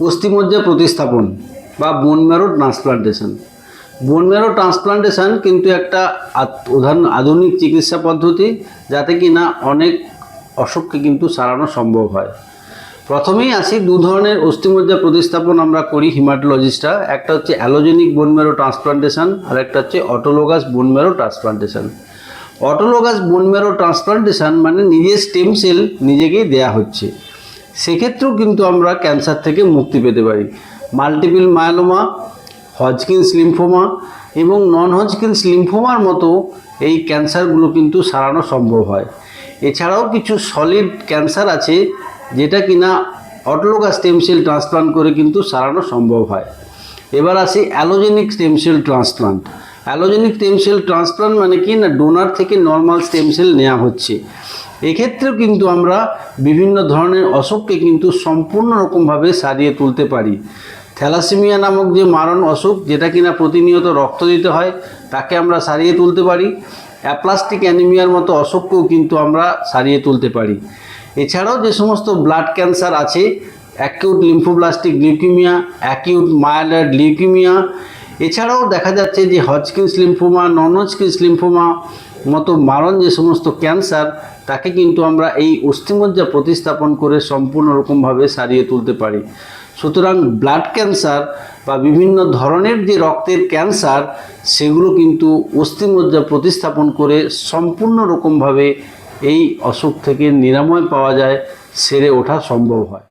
অস্থিমজ্জা প্রতিস্থাপন বা bone marrow transplantation bone marrow transplantation কিন্তু একটা প্রধান আধুনিক চিকিৎসা পদ্ধতি যাতে কি না অনেক অসুখকে কিন্তু সারানো সম্ভব হয়। প্রথমেই আসি দু ধরনের অস্থিমজ্জা প্রতিস্থাপন আমরা করি হিমাটোলজিস্টরা। একটা হচ্ছে অ্যালোজেনিক বোন ম্যারো ট্রান্সপ্লান্টেশন আর একটা হচ্ছে autologous bone marrow transplantation autologous bone marrow transplantation মানে নিজের স্টেম সেল নিজেকেই দেয়া হচ্ছে। সেক্ষেত্রেও কিন্তু আমরা ক্যান্সার থেকে মুক্তি পেতে পারি। মাল্টিপল মায়োলোমা হজকিন্স লিম্ফোমা এবং নন হজকিন্স লিম্ফোমার মতো এই ক্যান্সারগুলো কিন্তু সারানো সম্ভব হয়। এছাড়াও কিছু সলিড ক্যান্সার আছে যেটা কিনা অটোলোগাস স্টেম সেল ট্রান্সপ্লান্ট করে কিন্তু সারানো সম্ভব হয়। এবার আসি allogeneic stem cell transplant allogeneic stem cell transplant মানে কি না ডোনার থেকে নর্মাল স্টেম সেল নেওয়া হচ্ছে। এক্ষেত্রেও কিন্তু আমরা বিভিন্ন ধরনের অসুখকে কিন্তু সম্পূর্ণ রকমভাবে সারিয়ে তুলতে পারি। থ্যালাসেমিয়া নামক যে মারণ অসুখ, যেটা কিনা প্রতিনিয়ত রক্ত দিতে হয়, তাকে আমরা সারিয়ে তুলতে পারি। অ্যাপ্লাস্টিক অ্যানিমিয়ার মতো অসুখকেও কিন্তু আমরা সারিয়ে তুলতে পারি। এছাড়াও যে সমস্ত ব্লাড ক্যান্সার আছে acute lymphoblastic leukaemia acute myeloid leukaemia এছাড়াও দেখা যাচ্ছে যে Hodgkin's lymphoma non Hodgkin's lymphoma মতো মারণ যে সমস্ত ক্যান্সার, তাকে কিন্তু আমরা এই অস্থিমজ্জা প্রতিস্থাপন করে সম্পূর্ণ রকমভাবে সারিয়ে তুলতে পারি। সুতরাং ব্লাড ক্যান্সার বা বিভিন্ন ধরনের যে রক্তের ক্যান্সার, সেগুলো কিন্তু অস্থিমজ্জা প্রতিস্থাপন করে সম্পূর্ণ রকমভাবে এই অসুখ থেকে নিরাময় পাওয়া যায়, সেরে ওঠা সম্ভব হয়।